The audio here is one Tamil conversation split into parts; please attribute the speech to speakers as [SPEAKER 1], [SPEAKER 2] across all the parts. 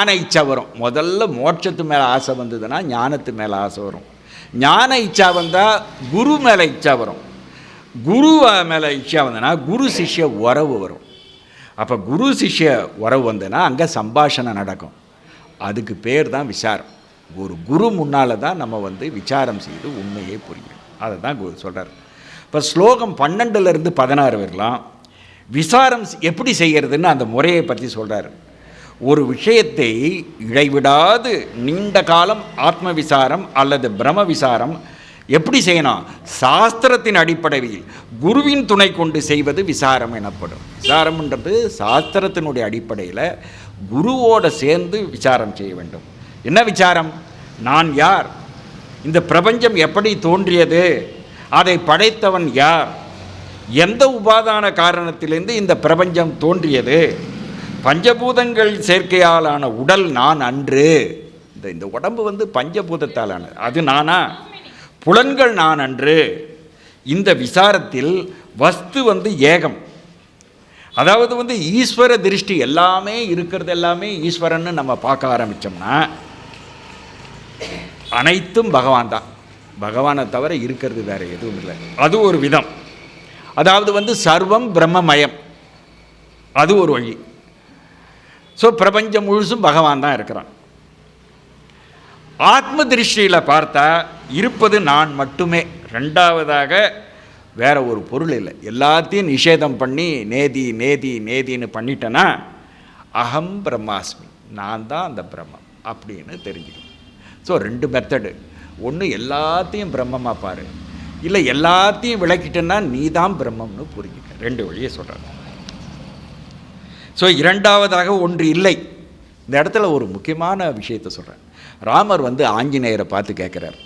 [SPEAKER 1] ஞான இச்சா வரும். முதல்ல மோட்சத்து மேலே ஆசை வந்ததுன்னா ஞானத்து மேலே ஆசை வரும். ஞான இச்சா வந்தால் குரு மேலே இச்சா வரும். குரு மேலே இச்சா வந்ததுன்னா குரு சிஷ்ய உறவு வரும். அப்போ குரு சிஷ்ய உறவு வந்ததுன்னா அங்கே சம்பாஷணை நடக்கும். அதுக்கு பேர் தான் விசாரம். ஒரு குரு முன்னால் தான் நம்ம வந்து விசாரம் செய்து உண்மையை புரியும் அதை தான் குரு சொல்கிறார் இப்போ ஸ்லோகம் பன்னெண்டுலேருந்து பதினாறு வரலாம். விசாரம் எப்படி செய்கிறதுன்னு அந்த முறையை பற்றி சொல்கிறார் ஒரு விஷயத்தை இடைவிடாது நீண்ட காலம் ஆத்ம விசாரம் அல்லது பிரம விசாரம் எப்படி செய்யணும் சாஸ்திரத்தின் அடிப்படையில் குருவின் துணை கொண்டு செய்வது விசாரம் எனப்படும். விசாரம்ன்றது சாஸ்திரத்தினுடைய அடிப்படையில் குருவோடு சேர்ந்து விசாரம் செய்ய வேண்டும். என்ன விசாரம்? நான் யார்? இந்த பிரபஞ்சம் எப்படி தோன்றியது? அதை படைத்தவன் யார்? எந்த உபாதான காரணத்திலிருந்து இந்த பிரபஞ்சம் தோன்றியது? பஞ்சபூதங்கள் சேர்க்கையாலான உடல் நான் அன்று. இந்த இந்த உடம்பு வந்து பஞ்சபூதத்தாலானது. அது நானா? புலன்கள் நான் அன்று. இந்த விசாரத்தில் வஸ்து வந்து ஏகம். அதாவது வந்து ஈஸ்வர திருஷ்டி எல்லாமே இருக்கிறது எல்லாமே ஈஸ்வரன்னு நம்ம பார்க்க ஆரம்பித்தோம்னா அனைத்தும் பகவான் தான். பகவானை தவிர இருக்கிறது வேறு எதுவும் இல்லை. அது ஒரு விதம். அதாவது வந்து சர்வம் பிரம்மமயம். அது ஒரு வழி. ஸோ பிரபஞ்சம் முழுசும் பகவான் தான் இருக்கிறான். ஆத்ம திருஷ்டியில் பார்த்தா இருப்பது நான் மட்டுமே. ரெண்டாவதாக வேற ஒரு பொருள் இல்லை. எல்லாத்தையும் நிஷேதம் பண்ணி நேதி நேதி நேதின்னு பண்ணிட்டேன்னா அகம் பிரம்மாஸ்மி. நான் தான் அந்த பிரம்மம் அப்படின்னு தெரிஞ்சுக்கணும் ஸோ ரெண்டு மெத்தடு ஒன்று எல்லாத்தையும் பிரம்மமாக பாரு. இல்லை எல்லாத்தையும் விளக்கிட்டேன்னா நீ தான் பிரம்மம்னு புரிஞ்சுக்க. ரெண்டு வழியை சொல்கிறேன் ஸோ இரண்டாவதாக ஒன்று இல்லை. இந்த இடத்துல ஒரு முக்கியமான விஷயத்தை சொல்கிறேன் ராமர் வந்து ஆஞ்சநேயரை பார்த்து கேட்குறாரு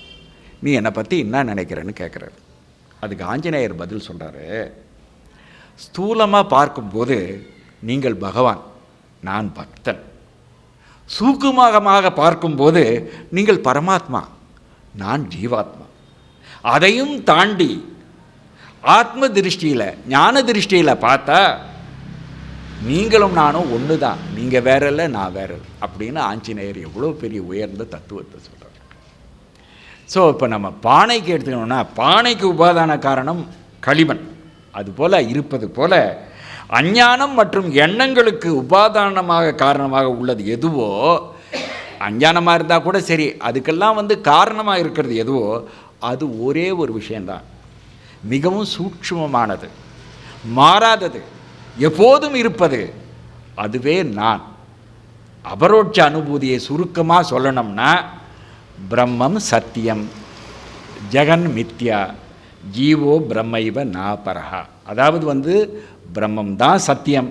[SPEAKER 1] நீ என்னை பற்றி என்ன நினைக்கிறேன்னு கேட்குறாரு அதுக்கு ஆஞ்சநேயர் பதில் சொல்கிறாரு ஸ்தூலமாக பார்க்கும்போது நீங்கள் பகவான் நான் பக்தன். சூக்குமகமாக பார்க்கும்போது நீங்கள் பரமாத்மா நான் ஜீவாத்மா. அதையும் தாண்டி ஆத்ம திருஷ்டியில் ஞான திருஷ்டியில் பார்த்தா நீங்களும் நானும் ஒன்று தான் நீங்கள் வேற இல்லை நான் வேற இல்லை அப்படின்னு ஆஞ்சநேயர் எவ்வளோ பெரிய உயர்ந்த தத்துவத்தை சொல்கிறார் ஸோ இப்போ நம்ம பானைக்கு எடுத்துக்கணும்னா பானைக்கு உபாதான காரணம் களிமண். அதுபோல் இருப்பது போல அஞ்ஞானம் மற்றும் எண்ணங்களுக்கு உபாதானமாக காரணமாக உள்ளது எதுவோ அஞ்ஞானமாக இருந்தால் கூட சரி அதுக்கெல்லாம் வந்து காரணமாக இருக்கிறது எதுவோ அது ஒரே ஒரு விஷயந்தான் மிகவும் சூட்சமமானது. மாறாதது. எப்போதும் இருப்பது அதுவே நான். அபரோட்ச அனுபூதியை சுருக்கமாக சொல்லணும்னா பிரம்மம் சத்தியம் ஜெகன் மித்யா ஜீவோ பிரம்மைவ நாபரஹா. அதாவது வந்து பிரம்மம் தான் சத்தியம்.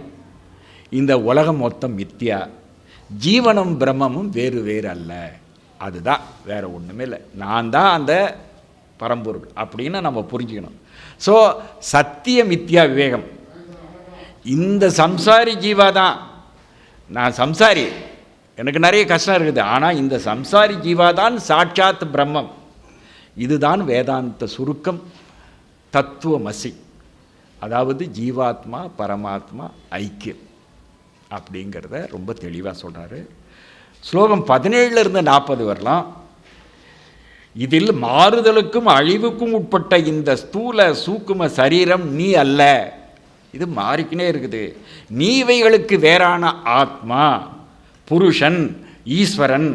[SPEAKER 1] இந்த உலகம் மொத்தம் மித்யா. ஜீவனும் பிரம்மமும் வேறு வேறு அல்ல அதுதான் வேறு ஒன்றுமே இல்லை. நான் தான் அந்த பரம்பொருள் அப்படின்னு நம்ம புரிஞ்சுக்கணும். ஸோ சத்திய மித்யா விவேகம். இந்த சம்சாரி ஜீவா தான். நான் சம்சாரி. எனக்கு நிறைய கஷ்டம் இருக்குது. ஆனால் இந்த சம்சாரி ஜீவா தான் சாட்சாத் பிரம்மம். இதுதான் வேதாந்த சுருக்கம். தத்துவமசி. அதாவது ஜீவாத்மா பரமாத்மா ஐக்கியம். அப்படிங்கிறத ரொம்ப தெளிவாக சொல்கிறாரு ஸ்லோகம் பதினேழுலேருந்து நாற்பது வரலாம். இதில் மாறுதலுக்கும் அழிவுக்கும் உட்பட்ட இந்த ஸ்தூல சூக்கும சரீரம் நீ அல்ல. இது மாறிக்கினே இருக்குது. நீ இவைகளுக்கு வேறான ஆத்மா புருஷன் ஈஸ்வரன்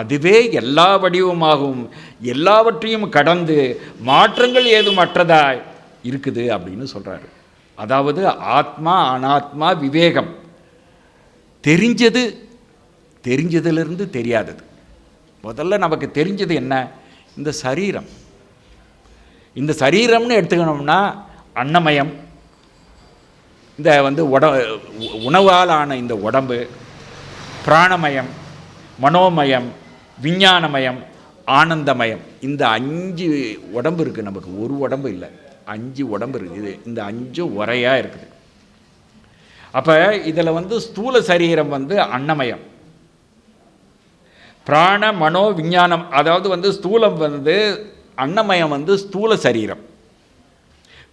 [SPEAKER 1] அதுவே எல்லா வடிவமாகவும் எல்லாவற்றையும் கடந்து மாற்றங்கள் ஏதும் அற்றதாய் இருக்குது அப்படின்னு சொல்கிறாரு அதாவது ஆத்மா அனாத்மா விவேகம். தெரிஞ்சது தெரிஞ்சதிலிருந்து தெரியாதது. முதல்ல நமக்கு தெரிஞ்சது என்ன? இந்த சரீரம். இந்த சரீரம்னு எடுத்துக்கணும்னா அன்னமயம். இந்த வந்து உட உணவால் ஆன இந்த உடம்பு பிராணமயம் மனோமயம் விஞ்ஞானமயம் ஆனந்தமயம் இந்த அஞ்சு உடம்பு இருக்குது நமக்கு. ஒரு உடம்பு இல்லை. அஞ்சு உடம்பு இருக்குது இந்த அஞ்சு உரையாக இருக்குது. அப்போ இதில் வந்து ஸ்தூல சரீரம் வந்து அன்னமயம். பிராண மனோ விஞ்ஞானம் அதாவது வந்து ஸ்தூலம் வந்து அன்னமயம் வந்து ஸ்தூல சரீரம்.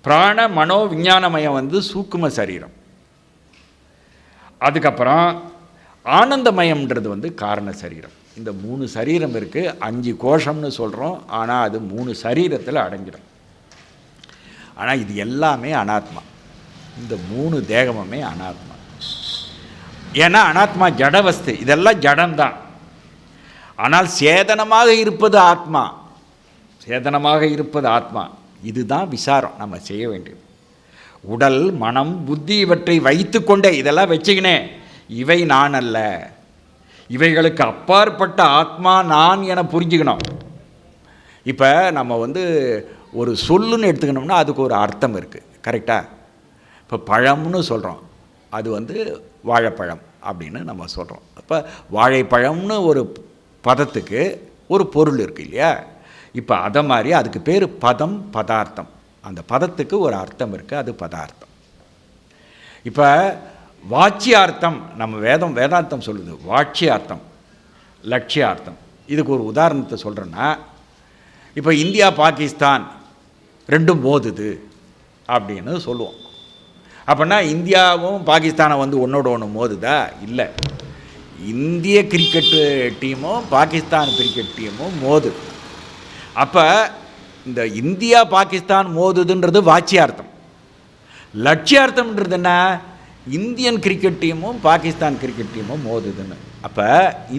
[SPEAKER 1] பிராண மனோ விஞ்ஞானமயம் வந்து சூக்கும சரீரம். அதுக்கப்புறம் ஆனந்தமயம்ன்றது வந்து காரண சரீரம். இந்த மூணு சரீரம் இருக்குது அஞ்சு கோஷம்னு சொல்கிறோம் ஆனால் அது மூணு சரீரத்தில் அடங்கிடும். ஆனால் இது எல்லாமே அனாத்மா. இந்த மூணு தேகமுமே அனாத்மா. ஏன்னா அனாத்மா ஜடவஸ்து இதெல்லாம் ஜடம்தான். ஆனால் சேதனமாக இருப்பது ஆத்மா. சேதனமாக இருப்பது ஆத்மா. இதுதான் விசாரம். நம்ம செய்ய வேண்டியது. உடல் மனம் புத்தி இவற்றை வைத்துக்கொண்டே இதெல்லாம் வச்சுக்கினே இவை நான் அல்ல. இவைகளுக்கு அப்பாற்பட்ட ஆத்மா நான் என புரிஞ்சுக்கணும். இப்போ நம்ம வந்து ஒரு சொல்லுன்னு எடுத்துக்கணும்னா அதுக்கு ஒரு அர்த்தம் இருக்குது கரெக்டாக இப்போ பழம்னு சொல்கிறோம் அது வந்து வாழைப்பழம் அப்படின்னு நம்ம சொல்கிறோம் அப்போ வாழைப்பழம்னு ஒரு பதத்துக்கு ஒரு பொருள் இருக்குது இல்லையா? இப்போ அதை மாதிரி அதுக்கு பேர் பதம் பதார்த்தம். அந்த பதத்துக்கு ஒரு அர்த்தம் இருக்குது அது பதார்த்தம். இப்போ வாட்சியார்த்தம் நம்ம வேதம் வேதாந்தம் சொல்லுது. வாட்சியார்த்தம் லட்சியார்த்தம். இதுக்கு ஒரு உதாரணத்தை சொல்கிறேன்னா இப்போ இந்தியா பாகிஸ்தான் ரெண்டும் மோதுது அப்படின்னு சொல்லுவோம். அப்படின்னா இந்தியாவும் பாகிஸ்தானை வந்து ஒன்றோட ஒன்று மோதுதா? இல்லை. இந்திய கிரிக்கெட்டு டீமும் பாகிஸ்தான் கிரிக்கெட் டீமும் மோதுது. அப்போ இந்த இந்தியா பாகிஸ்தான் மோதுதுன்றது வாட்சியார்த்தம் லட்சியார்த்தம்ன்றது என்ன? இந்தியன் கிரிக்கெட் டீமும் பாகிஸ்தான் கிரிக்கெட் டீமும் மோதுதுன்னு. அப்போ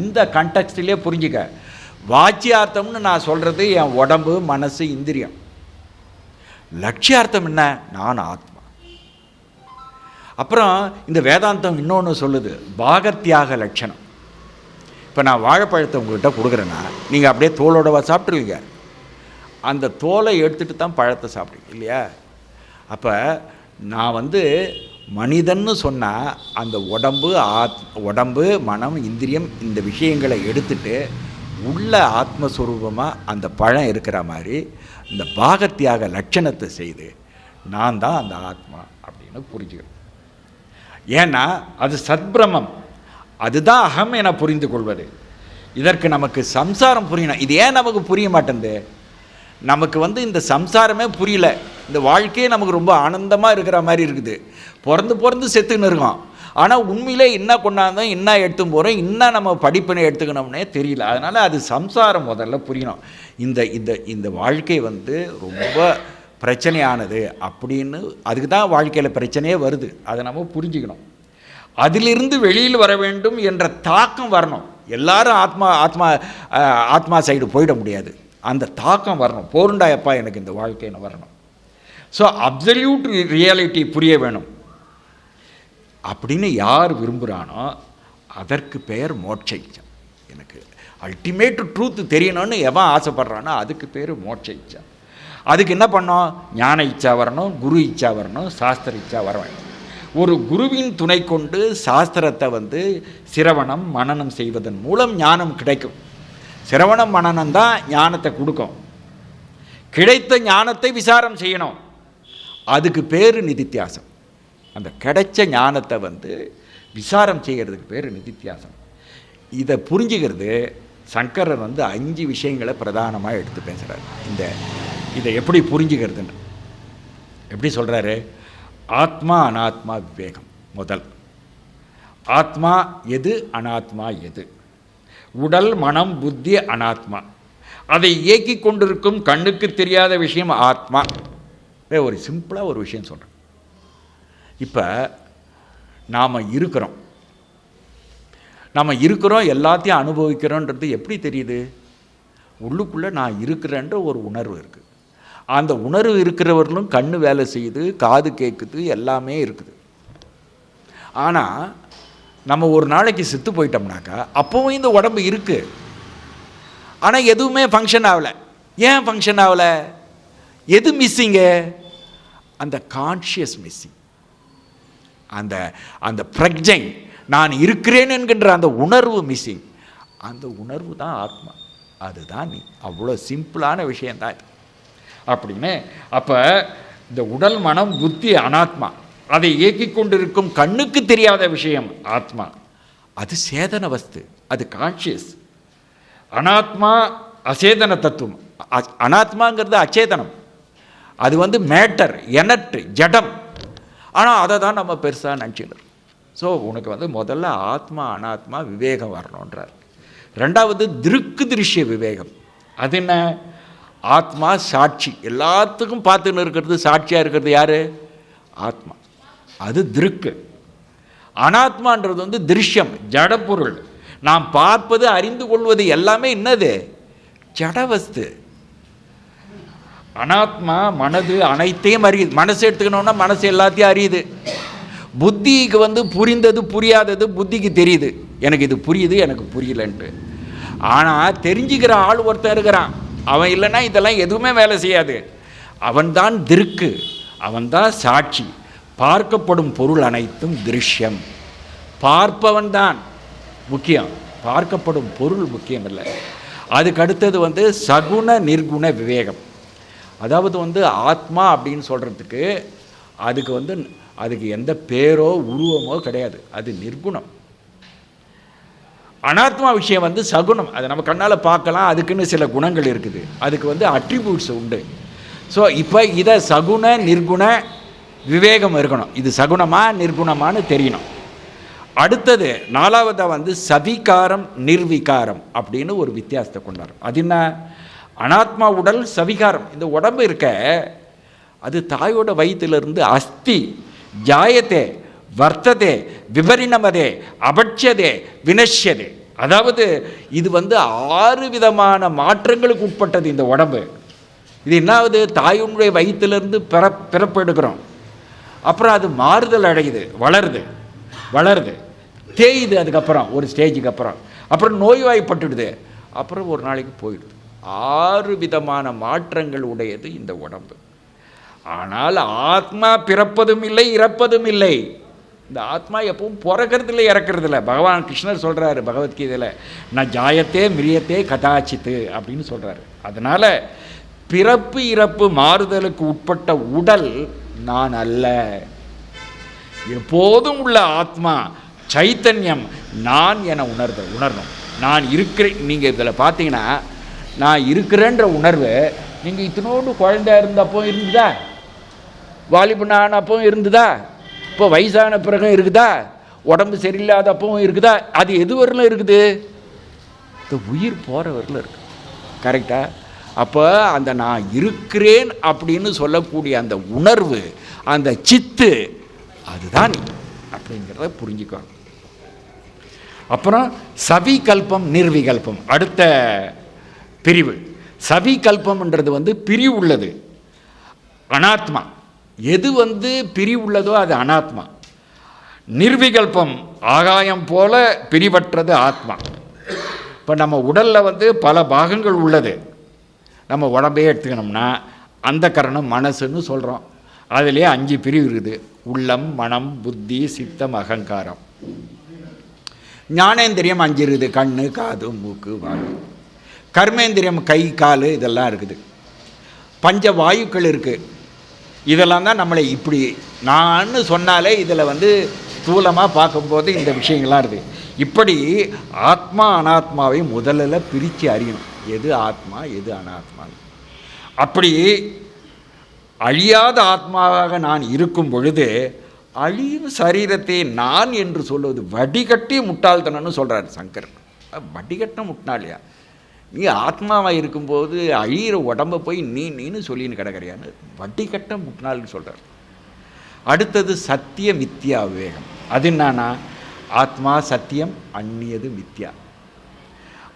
[SPEAKER 1] இந்த கண்டெக்ஸ்ட்லேயே புரிஞ்சுக்க. வாட்சியார்த்தம்னு நான் சொல்கிறது என் உடம்பு மனசு இந்திரியம். லட்சியார்த்தம் என்ன? நான் ஆத்மா. அப்புறம் இந்த வேதாந்தம் இன்னொன்று சொல்லுது பாகத்தியாக லட்சணம். இப்போ நான் வாழைப்பழத்தை உங்கள்கிட்ட கொடுக்குறேன்னா நீங்கள் அப்படியே தோலோடவா சாப்பிட்ருவீங்க அந்த தோலை எடுத்துகிட்டு தான் பழத்தை சாப்பிடுங்க இல்லையா? அப்போ நான் வந்து மனிதன்னு சொன்னால் அந்த உடம்பு ஆத் உடம்பு மனம் இந்திரியம் இந்த விஷயங்களை எடுத்துட்டு உள்ள ஆத்மஸ்வரூபமாக அந்த பழம் இருக்கிற மாதிரி இந்த பாகத்தியாக லட்சணத்தை செய்து நான் தான் அந்த ஆத்மா அப்படின்னு புரிஞ்சுக்கணும். ஏன்னா அது சத்பிரமம். அதுதான் அகம் என புரிந்து கொள்வது. இதற்கு நமக்கு சம்சாரம் புரியணும். இது ஏன் நமக்கு புரிய மாட்டேங்குது? நமக்கு வந்து இந்த சம்சாரமே புரியல. இந்த வாழ்க்கையே நமக்கு ரொம்ப ஆனந்தமாக இருக்கிற மாதிரி இருக்குது. பிறந்து பிறந்து செத்துன்னு இருக்கோம். ஆனால் உண்மையிலே என்ன கொண்டாந்தோம் என்ன எடுத்து போகிறோம் என்ன நம்ம படிப்பினை எடுத்துக்கணும்னே தெரியல. அதனால் அது சம்சாரம் முதல்ல புரியணும். இந்த இந்த இந்த வாழ்க்கை வந்து ரொம்ப பிரச்சனையானது அப்படின்னு அதுக்கு தான் வாழ்க்கையில் பிரச்சனையே வருது. அதை நம்ம புரிஞ்சுக்கணும். அதிலிருந்து வெளியில் வர வேண்டும் என்ற தாக்கம் வரணும். எல்லாரும் ஆத்மா ஆத்மா ஆத்மா சைடு போயிட முடியாது. அந்த தாக்கம் வரணும். போருண்டாயப்பா எனக்கு இந்த வாழ்க்கைன்னு வரணும். ஸோ அப்சல்யூட் ரியாலிட்டி புரிய வேணும். அப்படின்னு யார் விரும்புகிறானோ அதற்கு பெயர் மோட்சைச்சம். எனக்கு அல்டிமேட் ட்ரூத் தெரியணும்னு எவன் ஆசைப்படுறானோ அதுக்கு பேர் மோட்ச இச்சை அதுக்கு என்ன பண்ணோம்? ஞான இச்சா வரணும் குரு இச்சா வரணும் சாஸ்திர இச்சா வர வேண்டும். ஒரு குருவின் துணை கொண்டு சாஸ்திரத்தை வந்து சிரவணம் மனனம் செய்வதன் மூலம் ஞானம் கிடைக்கும். சிரவணம் மனநம் தான் ஞானத்தை கொடுக்கும். கிடைத்த ஞானத்தை விசாரம் செய்யணும். அதுக்கு பேர் நிதித்தியாசம். அந்த கிடைச்ச ஞானத்தை வந்து விசாரம் செய்கிறதுக்கு பேர் நிதித்தியாசம். இதை புரிஞ்சுக்கிறது சங்கரர் வந்து அஞ்சு விஷயங்களை பிரதானமாக எடுத்து பேசுகிறார் இந்த இதை எப்படி புரிஞ்சுக்கிறதுன்னு. எப்படி சொல்கிறாரு ஆத்மா அனாத்மா விவேகம் முதல். ஆத்மா எது? அனாத்மா எது? உடல் மனம் புத்தி அனாத்மா. அதை இயக்கி கொண்டிருக்கும் கண்ணுக்கு தெரியாத விஷயம் ஆத்மா. ஒரு சிம்பிளாக ஒரு விஷயம் சொல்கிறேன் இப்போ நாம் இருக்கிறோம். நம்ம இருக்கிறோம் எல்லாத்தையும் அனுபவிக்கிறோன்றது எப்படி தெரியுது? உள்ளுக்குள்ளே நான் இருக்கிறேன்ற ஒரு உணர்வு இருக்குது அந்த உணர்வு இருக்கிறவர்களும் கண் வேலை செய்யுது காது கேட்குது எல்லாமே இருக்குது. ஆனால் நம்ம ஒரு நாளைக்கு செத்து போயிட்டோம்னாக்கா அப்போவும் இந்த உடம்பு இருக்குது ஆனால் எதுவுமே ஃபங்க்ஷன் ஆகலை. ஏன் ஃபங்க்ஷன் ஆகலை? எது மிஸ்ஸிங்கு அந்த கான்ஷியஸ் மிஸ்ஸிங் அந்த அந்த பிரக்ஜை நான் இருக்கிறேன் என்கின்ற அந்த உணர்வு மிஸ்ஸிங் அந்த உணர்வு தான் ஆத்மா. அதுதான் நீ. அவ்வளோ சிம்பிளான விஷயந்தான் இது. அப்படின்னு அப்போ இந்த உடல் மனம் புத்தி அனாத்மா அதை இயக்கிக் கொண்டிருக்கும் கண்ணுக்கு தெரியாத விஷயம் ஆத்மா. அது சேதன வஸ்து அது கான்ஷியஸ் அனாத்மா அசேதன தத்துவம். அனாத்மாங்கிறது அச்சேதனம். அது வந்து மேட்டர் எனட்டு ஜடம். ஆனால் அதை தான் நம்ம பெருசாக நினச்சிக்கிறோம் ஸோ உனக்கு வந்து முதல்ல ஆத்மா அனாத்மா விவேகம் வரணுன்றார். ரெண்டாவது திருக்கு திருஷ்ய விவேகம். அது என்ன? ஆத்மா சாட்சி. எல்லாத்துக்கும் பார்த்துன்னு இருக்கிறது சாட்சியாக இருக்கிறது யார்? ஆத்மா. அது திருக்கு. அனாத்மான்றது வந்து திருஷ்யம் ஜடப்பொருள். நாம் பார்ப்பது அறிந்து கொள்வது எல்லாமே என்னது? ஜடவஸ்து. அனாத்மா மனது அனைத்தையும் அறியுது. மனசு எடுத்துக்கணும்னா மனசு எல்லாத்தையும் அறியுது. புத்திக்கு வந்து புரிந்தது புரியாதது புத்திக்கு தெரியுது. எனக்கு இது புரியுது எனக்கு புரியலன்ட்டு. ஆனால் தெரிஞ்சுக்கிற ஆள் ஒருத்தன் இருக்கிறான். அவன் இல்லைன்னா இதெல்லாம் எதுவுமே வேலை செய்யாது. அவன்தான் திருக்கு. அவன்தான் சாட்சி. பார்க்கப்படும் பொருள் அனைத்தும் திருஷ்யம். பார்ப்பவன் தான் முக்கியம். பார்க்கப்படும் பொருள் முக்கியம் இல்லை அதுக்கு அடுத்தது வந்து சகுண நிர்குண விவேகம். அதாவது வந்து ஆத்மா அப்படின்னு சொல்கிறதுக்கு அதுக்கு வந்து அதுக்கு எந்த பேரோ உருவமோ கிடையாது. அது நிர்குணம். அனாத்மா விஷயம் வந்து சகுணம். அதை நம்ம கண்ணால் பார்க்கலாம். அதுக்குன்னு சில குணங்கள் இருக்குது. அதுக்கு வந்து அட்ரிபியூட்ஸ் உண்டு. ஸோ இப்போ இதை சகுண நிர்குண விவேகம் இருக்கணும். இது சகுனமா நிர்குணமானு தெரியணும். அடுத்தது நாலாவதாக வந்து சவிகாரம் நிர்விகாரம் அப்படின்னு ஒரு வித்தியாசத்தை கொண்டார் அது என்ன? அனாத்மா உடல் சவிகாரம். இந்த உடம்பு இருக்க அது தாயோட வயிற்றிலிருந்து அஸ்தி ஜாயத்தே வர்த்ததே விபரிணமதே அபட்சதே வினஷ்யதே. அதாவது இது வந்து ஆறு விதமான மாற்றங்களுக்கு உட்பட்டது இந்த உடம்பு. இது என்னாவது தாயுடைய வயிற்றிலிருந்து பிற பிறப்பெடுக்கிறோம் அப்புறம் அது மாறுதல் அடையுது வளருது வளருது. தேயுது அதுக்கப்புறம் ஒரு ஸ்டேஜுக்கு அப்புறம். அப்புறம் நோய்வாய்ப்பட்டுடுது. அப்புறம் ஒரு நாளைக்கு போயிடுது. ஆறு விதமான மாற்றங்கள் உடையது இந்த உடம்பு. ஆனால் ஆத்மா பிறப்பதும் இல்லை இறப்பதும் இல்லை. இந்த ஆத்மா எப்பவும் பிறக்கிறது இல்லை இறக்கிறது இல்லை பகவான் கிருஷ்ணர் சொல்கிறாரு பகவத்கீதையில் நான் ஜாயத்தே மிரியத்தே கதாச்சித்து அப்படின்னு சொல்கிறாரு அதனால் பிறப்பு இறப்பு மாறுதலுக்கு உட்பட்ட உடல் நான் அல்ல. எப்போதும் உள்ள ஆத்மா சைத்தன்யம் நான் என உணர்த உணரணும். நான் இருக்கிறேன் நீங்கள் இதில் பார்த்தீங்கன்னா நான் இருக்கிறேன்ற உணர்வு நீங்கள் இத்தனோடு குழந்தையா இருந்தப்போ இருந்துதா? வாலிபன் ஆனப்போ இருந்துதா? இப்போ வயசான பிறகும் இருக்குதா? உடம்பு சரியில்லாதப்பவும் இருக்குதா? அது எது வரலும் இருக்குது? இந்த உயிர் போகிற வரலும் இருக்கு. கரெக்டாக அப்போ அந்த நான் இருக்கிறேன் அப்படின்னு சொல்லக்கூடிய அந்த உணர்வு அந்த சித்து அதுதான் நீ அப்படிங்கிறத புரிஞ்சுக்கணும். அப்புறம் சவிகல்பம் நிர்விகல்பம். அடுத்த பிரிவு. சவிகல்பம்ன்றது வந்து பிரிவுள்ளது அனாத்மா. எது வந்து பிரிவுள்ளதோ அது அனாத்மா. நிர்விகல்பம் ஆகாயம் போல பிரிவற்றது ஆத்மா. இப்போ நம்ம உடலில் வந்து பல பாகங்கள் உள்ளது. நம்ம உடம்பே எடுத்துக்கணும்னா அந்த கரணம் மனசுன்னு சொல்கிறோம் அதுலேயே அஞ்சு பிரிவு இருக்குது. உள்ளம் மனம் புத்தி சித்தம் அகங்காரம். ஞானேந்திரியம் அஞ்சு இருக்குது கண் காது மூக்கு வாய். கர்மேந்திரியம் கை கால் இதெல்லாம் இருக்குது. பஞ்ச வாயுக்கள் இருக்குது இதெல்லாம் தான் நம்மளை இப்படி நான்னு சொன்னாலே இதில் வந்து ஸ்தூலமாக பார்க்கும்போது இந்த விஷயங்கள்லாம் இருக்குது. இப்படி ஆத்மா அனாத்மாவை முதலில் பிரித்து அறியணும். எது ஆத்மா எது அனாத்மா? அப்படி அழியாத ஆத்மாவாக நான் இருக்கும் பொழுது அழியும் சரீரத்தை நான் என்று சொல்வது வடிகட்டி முட்டாள்தனம்னு சொல்கிறார் சங்கர் வடிகட்ட முட்டாளியா நீ ஆத்மாவாக இருக்கும்போது அழியிற உடம்பை போய் நீ நீன்னு சொல்லின்னு கிடக்கிறியான்னு வட்டிக்கட்ட முட்டாள்னு சொல்கிறார் அடுத்தது சத்திய மித்யா விவேகம். அது என்னன்னா ஆத்மா சத்தியம் அந்நியது மித்யா.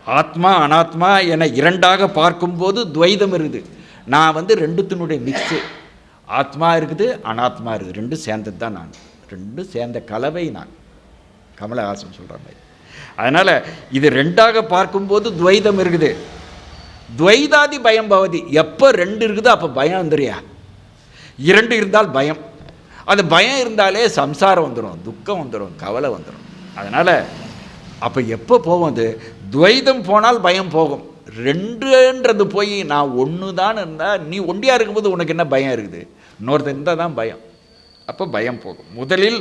[SPEAKER 1] ஆத்மா அனாத்மா என இரண்டாக பார்க்கும்போது துவைதம் இருக்குது. நான் வந்து ரெண்டுத்தினுடைய மிக்ஸு ஆத்மா இருக்குது அனாத்மா இருக்குது. ரெண்டும் சேர்ந்தது தான் நான். ரெண்டும் சேர்ந்த கலவை நான். கமலஹாசன் சொல்கிற மாதிரி. அதனால் இது ரெண்டாக பார்க்கும்போது துவைதம் இருக்குது. துவைதாதி பயம் பவதி. எப்போ ரெண்டு இருக்குதோ அப்போ பயம் வந்துடுறியா இரண்டு இருந்தால் பயம். அது பயம் இருந்தாலே சம்சாரம் வந்துடும் துக்கம் வந்துடும் கவலை வந்துடும் அதனால் அப்போ எப்போ போகும் அது? துவைதம் போனால் பயம் போகும். ரெண்டுன்றது போய் நான் ஒன்று தான் இருந்தால் நீ ஒண்டியாக இருக்கும்போது உனக்கு என்ன பயம் இருக்குது? இன்னொருத்தர் இருந்தால் தான் பயம். அப்போ பயம் போகும். முதலில்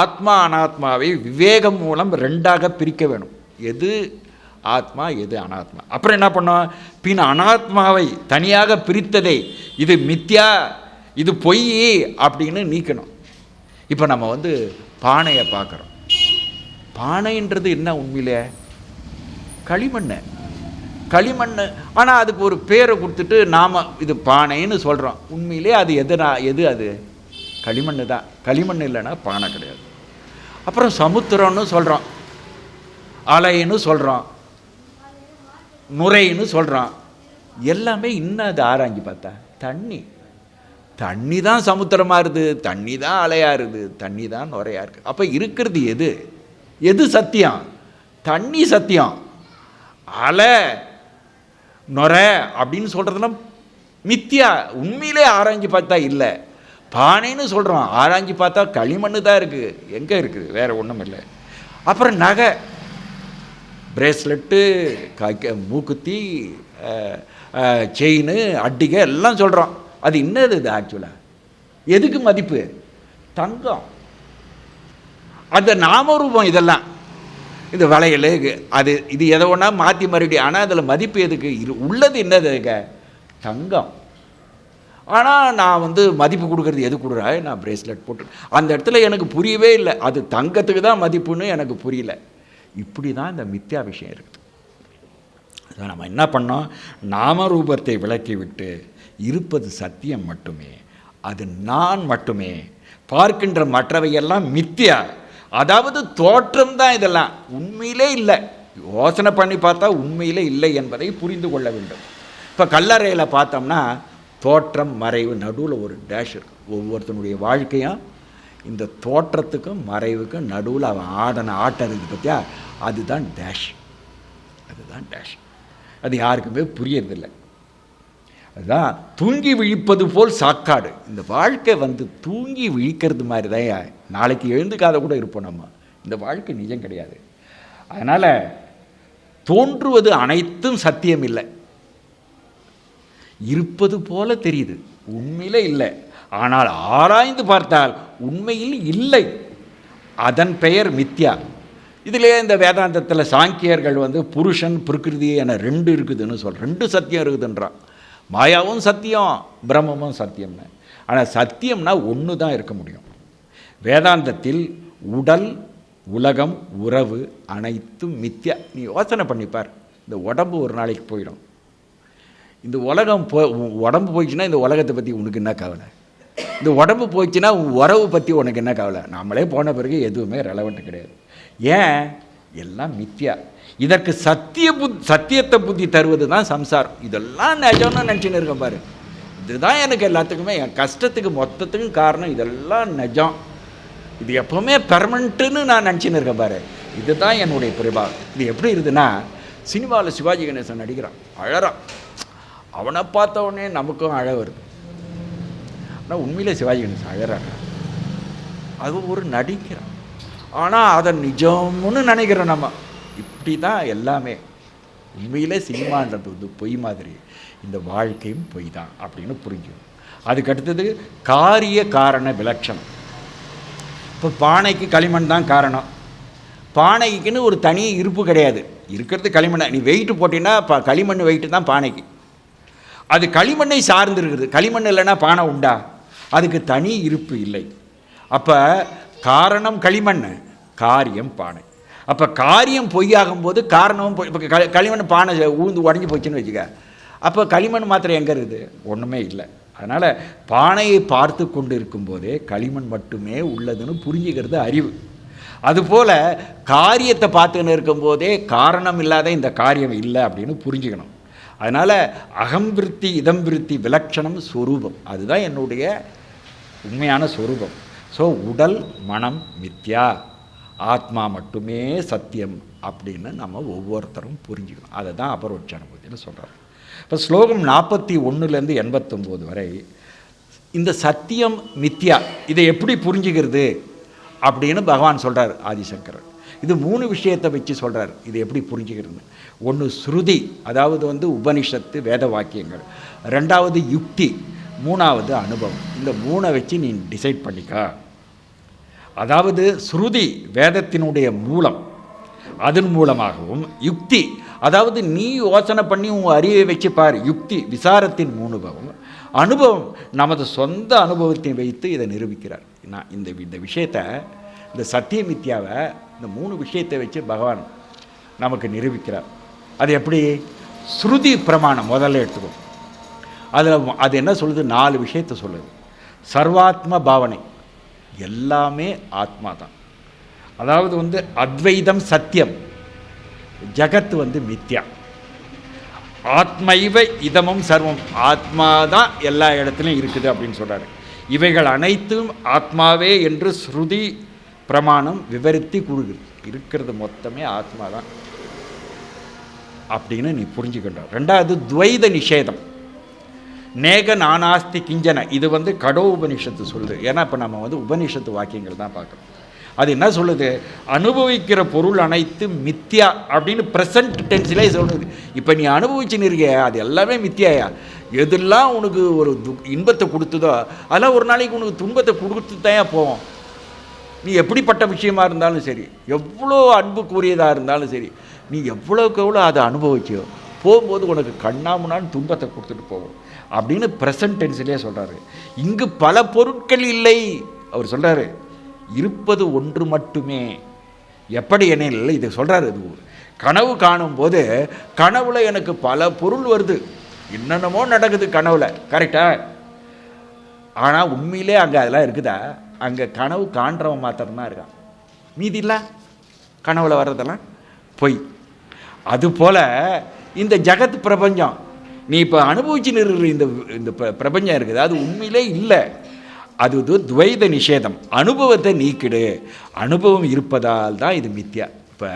[SPEAKER 1] ஆத்மா அனாத்மாவை விவேகம் மூலம் ரெண்டாக பிரிக்க வேணும். எது ஆத்மா எது அனாத்மா. அப்புறம் என்ன பண்ணோம்? பின் அனாத்மாவை தனியாக பிரித்ததை இது மித்யா இது பொய் அப்படின்னு நீக்கணும். இப்போ நம்ம வந்து பானையை பார்க்குறோம். பானைன்றது என்ன உண்மையிலே? களிமண் களிமண் ஆனால் அதுக்கு ஒரு பேரை கொடுத்துட்டு நாம் இது பானைன்னு சொல்கிறோம் உண்மையிலே அது எதுனா எது அது? களிமண் தான். களிமண் இல்லைன்னா பானை கிடையாது. அப்புறம் சமுத்திரம்னு சொல்கிறோம் அலைன்னு சொல்கிறோம் நுரைன்னு சொல்கிறோம் எல்லாமே இன்னும் அது ஆராய்ஞ்சு பார்த்தா தண்ணி. தண்ணி தான் சமுத்திரமாக இருக்குது தண்ணி தான் அலையாக இருக்குது தண்ணி தான் நுரையாக இருக்குது அப்போ இருக்கிறது எது? எது சத்தியம்? தண்ணி சத்தியம். அலை நொர அப்படின்னு சொல்கிறதுலாம் மித்தியா. உண்மையிலே ஆராய்ஞ்சு பார்த்தா இல்லை. பானைன்னு சொல்கிறோம் ஆராய்ஞ்சு பார்த்தா களிமண் தான் இருக்குது எங்கே இருக்குது வேறு ஒன்றும் இல்லை. அப்புறம் நகை. பிரேஸ்லெட்டு க மூக்குத்தி செயின் அட்டிகை எல்லாம் சொல்கிறோம் அது என்னது இது ஆக்சுவலாக எதுக்கு மதிப்பு? தங்கம். அந்த நாமரூபம் இதெல்லாம். இந்த வளையல் அது இது எதை ஒன்றா மாற்றி மறுபடியும் ஆனால் அதில் மதிப்பு எதுக்கு? இரு உள்ளது என்னது தங்கம். ஆனால் நான் வந்து மதிப்பு கொடுக்குறது எது கொடுறா? நான் பிரேஸ்லெட் போட்டு அந்த இடத்துல எனக்கு புரியவே இல்லை. அது தங்கத்துக்கு தான் மதிப்புன்னு எனக்கு புரியல. இப்படி தான் இந்த மித்யா விஷயம் இருக்குது. அதை நம்ம என்ன பண்ணோம்? நாமரூபத்தை ரூபத்தை விட்டு இருப்பது சத்தியம் மட்டுமே அது நான் மட்டுமே பார்க்கின்ற மற்றவையெல்லாம் மித்தியா அதாவது தோற்றம் தான் இதெல்லாம். உண்மையிலே இல்லை. யோசனை பண்ணி பார்த்தா உண்மையிலே இல்லை என்பதை புரிந்து கொள்ள வேண்டும். இப்போ கல்லறையில் பார்த்தோம்னா தோற்றம் மறைவு நடுவில் ஒரு டேஷ் இருக்கும் ஒவ்வொருத்தனுடைய வாழ்க்கையும் இந்த தோற்றத்துக்கும் மறைவுக்கும் நடுவில் அவன் ஆடன ஆட்டம் இருக்குது பார்த்தியா அதுதான் டேஷ் அதுதான் டேஷ் அது யாருக்குமே புரியறதில்லை. அதுதான் தூங்கி விழிப்பது போல் சாக்காடு. இந்த வாழ்க்கை வந்து தூங்கி விழிக்கிறது மாதிரி தான் நாளைக்கு எழுந்துக்காத கூட இருப்போம் நம்ம. இந்த வாழ்க்கை நிஜம் கிடையாது. அதனால் தோன்றுவது அனைத்தும் சத்தியம் இல்லை. இருப்பது போல தெரியுது. உண்மையிலே இல்லை. ஆனால் ஆராய்ந்து பார்த்தால் உண்மையில் இல்லை. அதன் பெயர் மித்யா. இதிலே இந்த வேதாந்தத்தில் சாங்கியர்கள் வந்து புருஷன் பிரகிருதி என ரெண்டு இருக்குதுன்னு சொல் ரெண்டு சத்தியம் இருக்குதுன்றான். மாயாவும் சத்தியம் பிரம்மமும் சத்தியம்னு. ஆனால் சத்தியம்னா ஒன்று தான் இருக்க முடியும். வேதாந்தத்தில் உடல் உலகம் உறவு அனைத்தும் மித்யா. நீ யோசனை பண்ணிப்பார் இந்த உடம்பு ஒரு நாளைக்கு போயிடும். இந்த உலகம் போ உடம்பு போயிடுச்சுன்னா இந்த உலகத்தை பற்றி உனக்கு என்ன கவலை? இந்த உடம்பு போயிடுச்சுன்னா உறவு பற்றி உனக்கு என்ன கவலை? நாமளே போன பிறகு எதுவுமே ரெலவெண்ட் கிடையாது. ஏன்? எல்லாம் மித்தியா இதற்கு சத்திய புத் சத்தியத்தை புத்தி தருவது தான் சம்சாரம். இதெல்லாம் நிஜம்னு நினச்சின்னு இருக்க பாரு. இதுதான் எனக்கு எல்லாத்துக்குமே என் கஷ்டத்துக்கு மொத்தத்துக்கும் காரணம். இதெல்லாம் நிஜம். இது எப்போவுமே பெர்மனண்ட்டுன்னு நான் நினச்சின்னு இருக்கேன் பாரு. இதுதான் என்னுடைய பிரபா. இது எப்படி இருக்குதுன்னா சினிமாவில் சிவாஜி கணேசன் நடிக்கிறான். அழறான் அவனை பார்த்த உடனே நமக்கும் அழ வருது. ஆனால் உண்மையிலே சிவாஜி கணேசன் அழறாங்க அது ஒரு நடிக்கிறான். ஆனால் அதை நிஜம்னு நினைக்கிறோம் நம்ம. இப்படி தான் எல்லாமே. உண்மையிலே சினிமான்றது வந்து பொய் மாதிரி. இந்த வாழ்க்கையும் பொய் தான் அப்படின்னு புரிஞ்சுக்கணும். அதுக்கு அடுத்தது காரிய காரண விலட்சணம் இப்போ பானைக்கு களிமண் தான் காரணம். பானைக்குன்னு ஒரு தனி இருப்பு கிடையாது. இருக்கிறது களிமண் நீ வெயிட்டு போட்டின்னா ப களிமண் வெயிட்டு தான் பானைக்கு. அது களிமண்ணை சார்ந்து இருக்குது களிமண் இல்லைன்னா பானை உண்டா? அதுக்கு தனி இருப்பு இல்லை. அப்போ காரணம் களிமண் காரியம் பானை. அப்போ காரியம் பொய்யாகும் போது காரணமும் பொய் இப்போ களிமண் பானை ஊந்து உடஞ்சி போச்சுன்னு வச்சுக்க. அப்போ களிமண் மாத்திரம் எங்கே இருக்குது? ஒன்றுமே இல்லை. அதனால் பானையை பார்த்து கொண்டு இருக்கும்போதே களிமண் மட்டுமே உள்ளதுன்னு புரிஞ்சுக்கிறது அறிவு. அதுபோல் காரியத்தை பார்த்துக்கின்னு இருக்கும்போதே காரணம் இல்லாத இந்த காரியம் இல்லை அப்படின்னு புரிஞ்சுக்கணும். அதனால் அகம்பிருத்தி இதம்பிருத்தி விலட்சணம் ஸ்வரூபம் அதுதான் என்னுடைய உண்மையான ஸ்வரூபம் ஸோ உடல் மனம் மித்யா. ஆத்மா மட்டுமே சத்தியம் அப்படின்னு நம்ம ஒவ்வொருத்தரும் புரிஞ்சுக்கணும். அதை தான் அபரோட்ச அனுபூதின்னு சொல்கிறோம் இப்போ ஸ்லோகம் நாற்பத்தி ஒன்றுலேருந்து எண்பத்தொம்போது வரை இந்த சத்தியம் மித்யா இதை எப்படி புரிஞ்சுக்கிறது அப்படின்னு பகவான் சொல்கிறார் ஆதிசங்கரர். இது மூணு விஷயத்தை வச்சு சொல்கிறார் இது எப்படி புரிஞ்சுக்கிறது? ஒன்று ஸ்ருதி அதாவது வந்து உபனிஷத்து வேத வாக்கியங்கள். ரெண்டாவது யுக்தி மூணாவது அனுபவம். இந்த மூணை வச்சு நீ டிசைட் பண்ணிக்கா. அதாவது ஸ்ருதி வேதத்தினுடைய மூலம் அதன் மூலமாகவும் யுக்தி அதாவது நீ யோசனை பண்ணி உன் அறிவை வச்சு பார். யுக்தி விசாரத்தின் மூணுபவம். அனுபவம் நமது சொந்த அனுபவத்தை வைத்து இதை நிரூபிக்கிறார். நான் இந்த இந்த விஷயத்தை இந்த சத்தியமித்யாவை இந்த மூணு விஷயத்தை வச்சு பகவான் நமக்கு நிரூபிக்கிறார். அது எப்படி? ஸ்ருதி பிரமாணம் முதல்ல எடுத்துக்கும் அதில் அது என்ன சொல்லுது? நாலு விஷயத்தை சொல்லுது. சர்வாத்ம பாவனை. எல்லாமே ஆத்மா தான் அதாவது வந்து அத்வைதம் சத்தியம். ஜகத் வந்து மித்யா. ஆத்மைவ இதமும் சர்வம். ஆத்மா தான் எல்லா இடத்துலையும் இருக்குது அப்படின்னு சொல்கிறாரு இவைகள் அனைத்தும் ஆத்மாவே என்று ஸ்ருதி பிரமாணம் விவரித்து கூறுகிறது. இருக்கிறது மொத்தமே ஆத்மா தான் அப்படின்னு நீ புரிஞ்சுக்கின்ற ரெண்டாவது துவைத நிஷேதம். நேக நானாஸ்தி கிஞ்சன. இது வந்து கடோ உபனிஷத்து சொல்லுது. ஏன்னா இப்போ நம்ம வந்து உபனிஷத்து வாக்கியங்கள் தான் பார்க்குறோம். அது என்ன சொல்லுது? அனுபவிக்கிற பொருள் அனைத்து மித்தியா அப்படின்னு ப்ரெசன்ட் டென்ஸிலே சொல்லுது. இப்போ நீ அனுபவிச்சுன்னு இருக்கிய அது எல்லாமே மித்தியாயா? எதெல்லாம் உனக்கு ஒரு து இன்பத்தை கொடுத்ததோ அதெல்லாம் ஒரு நாளைக்கு உனக்கு துன்பத்தை கொடுத்து தான் போவோம். நீ எப்படிப்பட்ட விஷயமா இருந்தாலும் சரி எவ்வளோ அன்புக்குரியதாக இருந்தாலும் சரி நீ எவ்வளோக்கு எவ்வளோ அதை அனுபவிச்சியோ போகும்போது உனக்கு கண்ணாமுன்னான்னு துன்பத்தை கொடுத்துட்டு போகும் அப்படின்னு ப்ரெசன்ட் டென்ஸ்லேயே சொல்கிறாரு இங்கு பல பொருட்கள் இல்லை. அவர் சொல்கிறாரு இருப்பது ஒன்று மட்டுமே. எப்படி எனில் இது சொல்கிறாரு இது கனவு காணும்போது கனவுல எனக்கு பல பொருள் வருது. என்னென்னமோ நடக்குது கனவுல. கரெக்டா ஆனால் உண்மையிலே அங்கே அதெல்லாம் இருக்குதா? அங்கே கனவு காண்றவன் மாத்திரம்தான் இருக்கான். மீதி இல்லை? கனவுல வர்றதெல்லாம் பொய். அதுபோல் இந்த ஜகத் பிரபஞ்சம் நீ இப்போ அனுபவிச்சு இருக்கிற இந்த இந்த பிரபஞ்சம் இருக்குது. அது உண்மையிலே இல்லை. அது துவைத நிஷேதம். அனுபவத்தை நீக்கிடு. அனுபவம் இருப்பதால் தான் இது மித்யா. இப்போ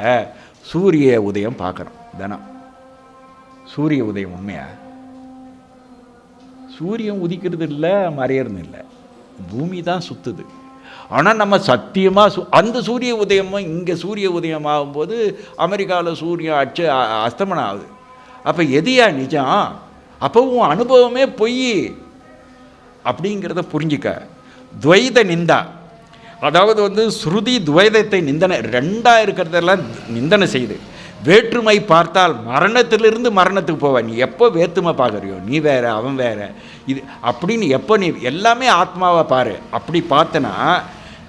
[SPEAKER 1] சூரிய உதயம் பார்க்குறோம் தினம். சூரிய உதயம் உண்மையா? சூரியன் உதிக்கிறது இல்லை மறையறது இல்லை. பூமி தான் சுற்றுது ஆனால் நம்ம சத்தியமாக சு அந்த சூரிய உதயமும் இங்கே சூரிய உதயம் ஆகும்போது அமெரிக்காவில் சூரியன் அச்சு அஸ்தமனம் ஆகுது. அப்போ எதையா நிஜம்? அப்போ உன் அனுபவமே பொய். அப்படிங்கிறத புரிஞ்சுக்க. துவைத நிந்தா. அதாவது வந்து ஸ்ருதி துவைதத்தை நிந்தனை ரெண்டாக இருக்கிறதெல்லாம் நிந்தனை செய்யுது வேற்றுமை பார்த்தால் மரணத்திலிருந்து மரணத்துக்கு போவ நீ எப்போ வேற்றுமை பார்க்குறியோ? நீ வேற அவன் வேற. இது அப்படின்னு எப்போ நீ எல்லாமே ஆத்மாவை பாரு. அப்படி பார்த்தனா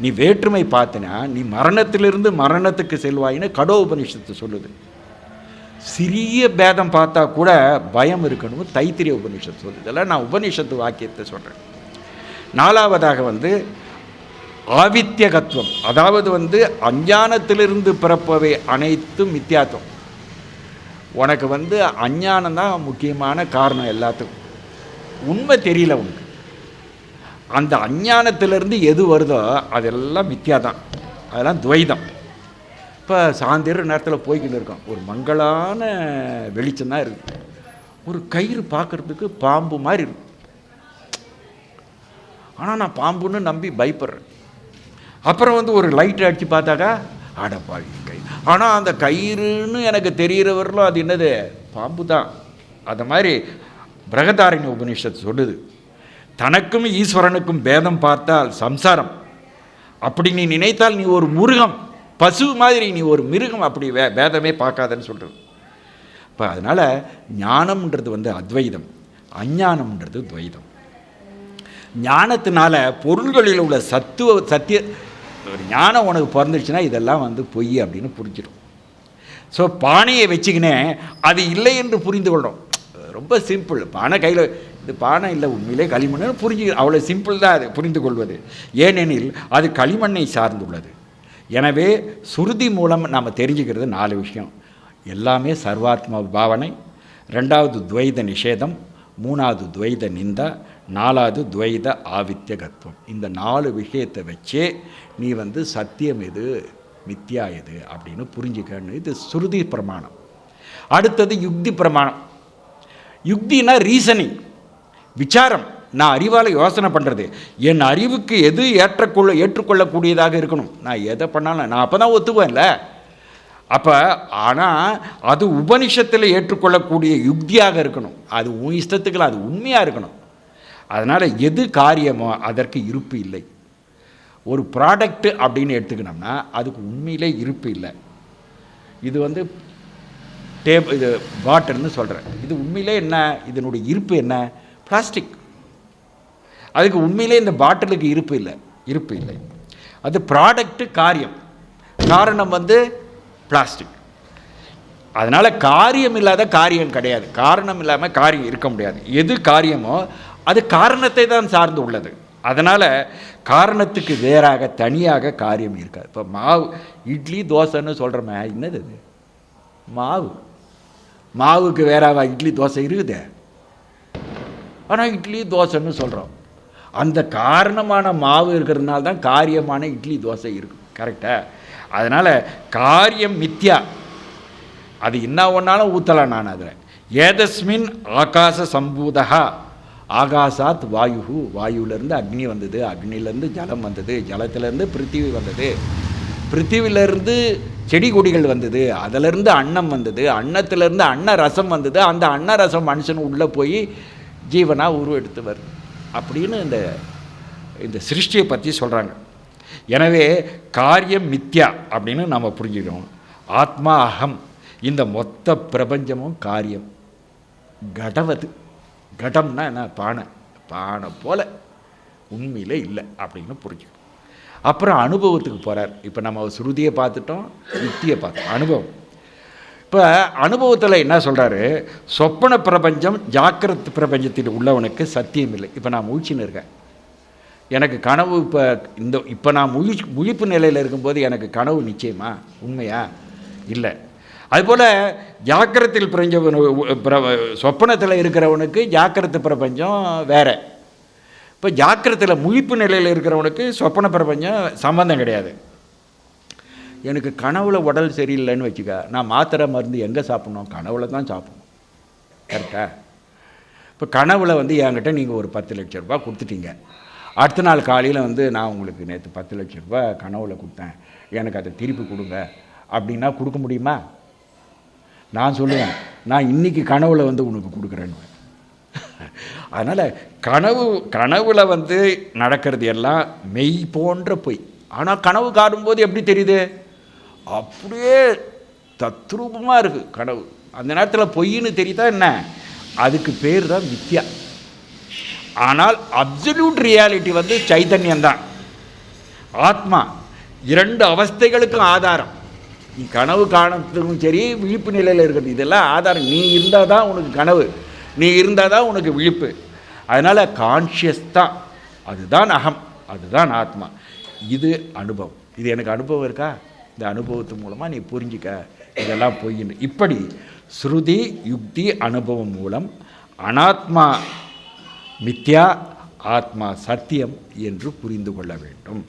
[SPEAKER 1] நீ வேற்றுமை பார்த்தனா நீ மரணத்திலிருந்து மரணத்துக்கு செல்வாயின்னு கடோ உபனிஷத்து சொல்லுது. சிறிய பேதம் பார்த்தா கூட பயம் இருக்கணும் தைத்திரிய உபனிஷத்து சொல்லுது. இதெல்லாம் நான் உபனிஷத்து வாக்கியத்தை சொல்கிறேன் நாலாவதாக வந்து ஆவித்யகத்துவம். அதாவது வந்து அஞ்ஞானத்திலிருந்து பிறப்பவை அனைத்தும் மித்யாத்துவம் உனக்கு வந்து அஞ்ஞானம் தான் முக்கியமான காரணம் எல்லாத்துக்கும். உண்மை தெரியல உனக்கு. அந்த அஞ்ஞானத்திலிருந்து எது வருதோ அதெல்லாம் மித்யா தான் அதெல்லாம் துவைதம். இப்போ சாயந்தரம் நேரத்தில் போய்கிட்டு இருக்கோம். ஒரு மங்களான வெளிச்சம் தான் இருக்குது ஒரு கயிறு பார்க்குறதுக்கு பாம்பு மாதிரி இருக்கும் ஆனால் நான் பாம்புன்னு நம்பி பயப்படுறேன். அப்புறம் வந்து ஒரு லைட் அடித்து பார்த்தாக்கா அடப்பாவி கை. ஆனால் அந்த கயிறுன்னு எனக்கு தெரிகிறவர்களும் அது என்னது? பாம்பு தான். அந்த மாதிரி பிரகதாரண்ய உபநிஷத்து சொல்லுது. தனக்கும் ஈஸ்வரனுக்கும் பேதம் பார்த்தால் சம்சாரம். அப்படி நீ நினைத்தால் நீ ஒரு முருகம் பசு மாதிரி நீ ஒரு மிருகம் அப்படி வே பேதமே பார்க்காதன்னு சொல்கிறது இப்போ அதனால் ஞானம்ன்றது வந்து அத்வைதம் அஞ்ஞானம்ன்றது துவைதம். ஞானத்தினால பொருள்களில் உள்ள சத்துவ சத்திய ஒரு ஞானம் உனக்கு பிறந்துச்சுன்னா இதெல்லாம் வந்து பொய் அப்படின்னு புரிஞ்சிடும். ஸோ பானையை வச்சுக்கினே அது இல்லை என்று புரிந்து கொள்கிறோம் ரொம்ப சிம்பிள் பானை கையில் இது பானை இல்லை உண்மையிலே களிமண் புரிஞ்சு அவ்வளோ சிம்பிள் தான் அது புரிந்து கொள்வது. ஏனெனில் அது களிமண்ணை சார்ந்துள்ளது. எனவே சுருதி மூலம் நாம் தெரிஞ்சுக்கிறது நாலு விஷயம். எல்லாமே சர்வாத்ம பாவனை ரெண்டாவது துவைத நிஷேதம் மூணாவது துவைத நிந்தா நாலாவது துவைத ஆவித்யகத்துவம். இந்த நாலு விஷயத்தை வச்சே நீ வந்து சத்தியம் எது மித்தியா எது அப்படின்னு புரிஞ்சுக்கணும். இது சுருதி பிரமாணம். அடுத்தது யுக்தி பிரமாணம். யுக்தினா ரீசனிங் விசாரம். நான் அறிவால் யோசனை பண்ணுறது என் அறிவுக்கு எது ஏற்றக்கொள்ள ஏற்றுக்கொள்ளக்கூடியதாக இருக்கணும்? நான் எதை பண்ணாலும் நான் அப்போ தான் ஒத்துவேன்ல. அப்போ ஆனால் அது உபனிஷத்தில் ஏற்றுக்கொள்ளக்கூடிய யுக்தியாக இருக்கணும். அது உன் இஷ்டத்துக்கெல்லாம் அது உண்மையாக இருக்கணும். அதனால் எது காரியமோ அதற்கு இருப்பு இல்லை. ஒரு ப்ராடக்ட்டு அப்படின்னு எடுத்துக்கினோம்னா அதுக்கு உண்மையிலே இருப்பு இல்லை. இது வந்து டேப் இது பாட்டில்னு சொல்கிறேன் இது உண்மையிலே என்ன? இதனுடைய இருப்பு என்ன? பிளாஸ்டிக் அதுக்கு உண்மையிலே இந்த பாட்டிலுக்கு இருப்பு இல்லை இருப்பு இல்லை. அது ப்ராடக்ட்டு காரியம். காரணம் வந்து பிளாஸ்டிக் அதனால் காரியம் இல்லாத காரியம் கிடையாது. காரணம் இல்லாமல் காரியம் இருக்க முடியாது. எது காரியமோ அது காரணத்தை தான் சார்ந்து உள்ளது. அதனால் காரணத்துக்கு வேறாக தனியாக காரியம் இருக்காது. இப்போ மாவு இட்லி தோசைன்னு சொல்கிறோமே என்னது அது மாவு. மாவுக்கு வேறாவா இட்லி தோசை இருக்குதே? ஆனால் இட்லி தோசைன்னு சொல்கிறோம் அந்த காரணமான மாவு இருக்கிறதுனால தான் காரியமான இட்லி தோசை இருக்கும். கரெக்டாக அதனால் காரியம் மித்யா. அது என்ன ஒன்றாலும் ஊற்றலாம் நான் அதில். ஏதஸ்மின் ஆகாச சம்பூதா ஆகாசாத் வாயு வாயுலேருந்து அக்னி வந்தது. அக்னியிலேருந்து ஜலம் வந்தது. ஜலத்திலேருந்து பிருத்திவி வந்தது. பிருத்திவிலேருந்து செடி கொடிகள் வந்தது. அதிலிருந்து அன்னம் வந்தது. அன்னத்திலேருந்து அன்ன ரசம் வந்தது. அந்த அன்ன ரசம் மனுஷன் உள்ளே போய் ஜீவனாக உருவெடுத்து வருது. அப்படின்னு இந்த இந்த சிருஷ்டியை பற்றி சொல்கிறாங்க எனவே காரியம் மித்யா அப்படின்னு நம்ம புரிஞ்சுக்கணும். ஆத்மா அகம். இந்த மொத்த பிரபஞ்சமும் காரியம். கடவது. கடம்னா என்ன? பானை. பானை போல உண்மையிலே இல்லை அப்படின்னு புரிஞ்சுக்கணும். அப்புறம் அனுபவத்துக்கு போகிறார் இப்போ நம்ம ஸ்ருதியை பார்த்துட்டோம் யுக்தியை பார்த்தோம் அனுபவம். இப்போ அனுபவத்தில் என்ன சொல்கிறாரு சொப்பன பிரபஞ்சம் ஜாக்கிரத் பிரபஞ்சத்தில் உள்ளவனுக்கு சத்தியம் இல்லை. இப்போ நான் முழிச்சின்னு இருக்கேன். எனக்கு கனவு இப்போ இந்த இப்போ நான் முழி முழிப்பு நிலையில் இருக்கும்போது எனக்கு கனவு நிச்சயமா? உண்மையா? இல்லை. அதுபோல் ஜாக்கிரத்தில் பிரஞ்ச சொப்பனத்தில் இருக்கிறவனுக்கு ஜாக்கிரத்து பிரபஞ்சம் வேற. இப்போ ஜாக்கிரத்தில் முழிப்பு நிலையில் இருக்கிறவனுக்கு சொப்பன பிரபஞ்சம் சம்பந்தம் கிடையாது. எனக்கு கனவுல உடல் சரியில்லைன்னு வச்சுக்க நான் மாத்திரை மருந்து எங்கே சாப்பிட்ணும்? கனவுல தான் சாப்பிடணும். கரெக்டா இப்போ கனவுல வந்து என்கிட்ட நீங்கள் ஒரு பத்து லட்ச ரூபா கொடுத்துட்டீங்க. அடுத்த நாள் காலையில் வந்து நான் உங்களுக்கு நேற்று பத்து லட்ச ரூபா கனவுல கொடுத்தேன். எனக்கு அதை திருப்பி கொடுங்க. அப்படின்னா கொடுக்க முடியுமா? நான் சொல்லுவேன் நான் இன்னைக்கு கனவுல வந்து உனக்கு கொடுக்குறேன்னு. அதனால் கனவு கனவுல வந்து நடக்கிறது எல்லாம் மெய் போன்ற பொய். ஆனால் கனவு காணும்போது எப்படி தெரியுது? அப்படியே தத்ரூபமாக இருக்குது கனவு அந்த நேரத்தில் பொய்ன்னு தெரியுதா என்ன? அதுக்கு பேர் தான் வித்யா. ஆனால் அப்சல்யூட் ரியாலிட்டி வந்து சைத்தன்யம்தான் ஆத்மா இரண்டு அவஸ்தைகளுக்கும் ஆதாரம். நீ கனவு காணத்துக்கும் சரி விழிப்பு நிலையில் இருக்கிறது இதெல்லாம் ஆதாரம். நீ இருந்தால் தான் உனக்கு கனவு. நீ இருந்தால் தான் உனக்கு விழிப்பு. அதனால் கான்ஷியஸ் தான். அதுதான் அகம். அதுதான் ஆத்மா. இது அனுபவம். இது எனக்கு அனுபவம் இருக்கா? இந்த அனுபவத்து மூலமாக நீ புரிஞ்சிக்க. இதெல்லாம் பொய்ன்னு இப்படி ஸ்ருதி யுக்தி அனுபவம் மூலம் அனாத்மா மித்யா ஆத்மா சத்தியம் என்று புரிந்து கொள்ள வேண்டும்.